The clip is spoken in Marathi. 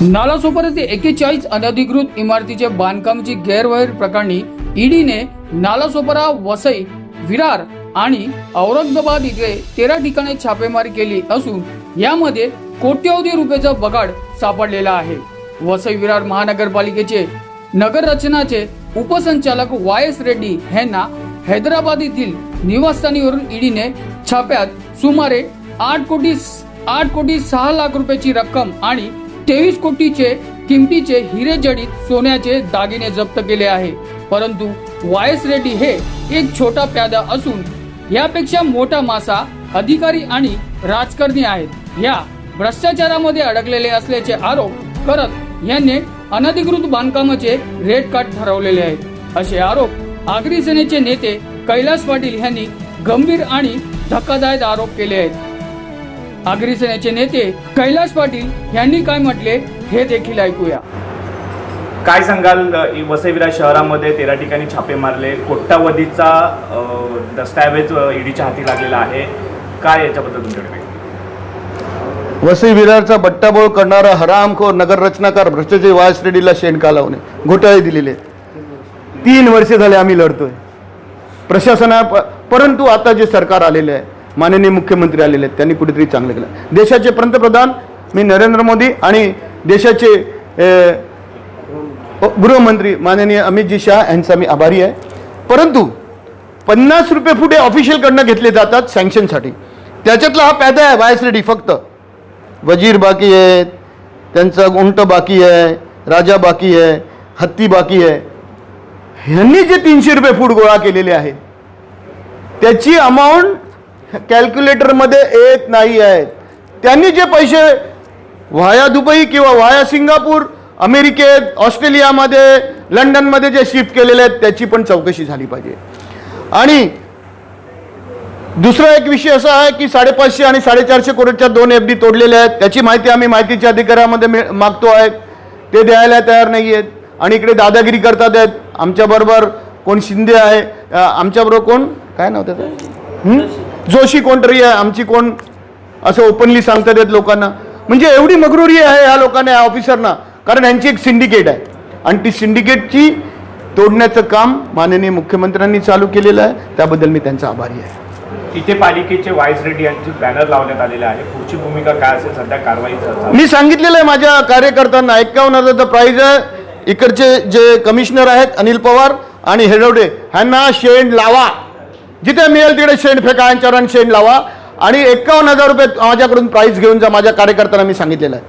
नालासोपारा येथे एकेचाळीस अनधिकृत इमारतीचे बांधकामची गैरव्यवहार प्रकरणी ईडीने नालासोपारा वसई विरार आणि औरंगाबाद इथे तेरा ठिकाणी छापेमारी केली असून यामध्ये कोट्यवधी रुपयाचा बगाड सापडलेला आहे. वसई विरार महानगरपालिकेचे नगररचनाचे उपसंचालक वाय एस रेड्डी यांना हैदराबाद येथील निवासस्थानीवरून ईडीने छाप्यात सुमारे आठ कोटी आठ कोटी सहा लाख रुपयाची रक्कम आणि तेवीस कोटीचे किमतीचे हिरे जडीत सोन्याचे दागिने जप्त केले आहे. परंतु वायस रेड्डी हे एक छोटा प्यादा असून यापेक्षा मोठा मासा अधिकारी आणि राजकारणी आहेत. या भ्रष्टाचारामध्ये अडकलेले असल्याचे आरोप करत यांनी अनधिकृत बांधकामाचे रेड कार्ड ठरवलेले आहेत. असे आरोप आगरी सेनेचे नेते कैलास पाटील यांनी गंभीर आणि धक्कादायक आरोप केले आहेत. आगरी सेनेचे नेते कैलास पाटील यांनी काय म्हटले हे देखील ऐकूया. काय सांगाल वसईविरा शहरामध्ये तेरा ठिकाणी छापे मारले कोट्टावधीचा अ, दस्तऐवज ईडीच्या हाती लागलेला आहे. काय याच्याबद्दल तुमच्याकडे वसई विरारचा बट्टाबोळ करणारा हरामखोर नगर रचनाकार भ्रष्टाचारी वायस रेड्डीला शेणका लावणे? घोटाळे दिलेले. तीन वर्षे झाले आम्ही लढतोय. प्रशासना परंतु आता जे सरकार आलेले आहे माननीय मुख्यमंत्री आलेले आहेत त्यांनी कुठेतरी चांगलं केलं. देशाचे पंतप्रधान मी नरेंद्र मोदी आणि देशाचे गृहमंत्री माननीय अमितजी शाह यांचा मी आभारी आहे. परंतु पन्नास रुपये फुटे ऑफिशियलकडनं घेतले जातात सँक्शनसाठी त्याच्यातला हा पॅदा आहे वायस रेडी फक्त. वजीर बाकी आहेत त्यांचा उंट बाकी आहे राजा बाकी आहे हत्ती बाकी आहे. ह्यांनी जे तीनशे रुपये फूट गोळा केलेले आहेत त्याची अमाऊंट कॅल्क्युलेटरमध्ये येत नाही आहेत. त्यांनी जे पैसे व्हाया दुबई किंवा व्हाया सिंगापूर अमेरिकेत ऑस्ट्रेलियामध्ये लंडनमध्ये जे शिफ्ट केलेले आहेत त्याची पण चौकशी झाली पाहिजे. आणि दुसरा एक विषय असा आहे की साडेपाचशे आणि साडेचारशे करोडच्या दोन एफ डी तोडलेल्या आहेत. त्याची माहिती आम्ही माहितीच्या अधिकाऱ्यामध्ये मिळ मागतो आहेत. ते द्यायला तयार नाही आहेत. आणि इकडे दादागिरी करतात आहेत. आमच्याबरोबर कोण शिंदे आहे? आमच्याबरोबर कोण? काय नव्हतं त्याचं? जोशी कोणतरी आहे आमची कोण? असं ओपनली सांगतात आहेत लोकांना. म्हणजे एवढी मगरुरी आहे ह्या लोकांना या ऑफिसरना कारण यांची एक सिंडिकेट आहे. आणि ती सिंडिकेटची तोडण्याचं काम माननीय मुख्यमंत्र्यांनी चालू केलेलं आहे. त्याबद्दल मी त्यांचा आभारी आहे. इथे पालिकेचे वाईस रेड्डी यांचे बॅनर लावण्यात आलेले आहे. पुढची भूमिका काय असेल सध्या कारवाई मी सांगितलेलं आहे माझ्या कार्यकर्त्यांना एक्कावन्न हजारचं प्राईज आहे. इकडचे जे कमिशनर आहेत अनिल पवार आणि हेडवडे ह्यांना शेण लावा. जिथे मिळेल तिकडे शेण फेका यांच्यावर आणि शेण लावा. आणि एक्कावन्न हजार रुपये माझ्याकडून प्राईज घेऊन जा माझ्या कार्यकर्त्यांना मी सांगितलेलं आहे.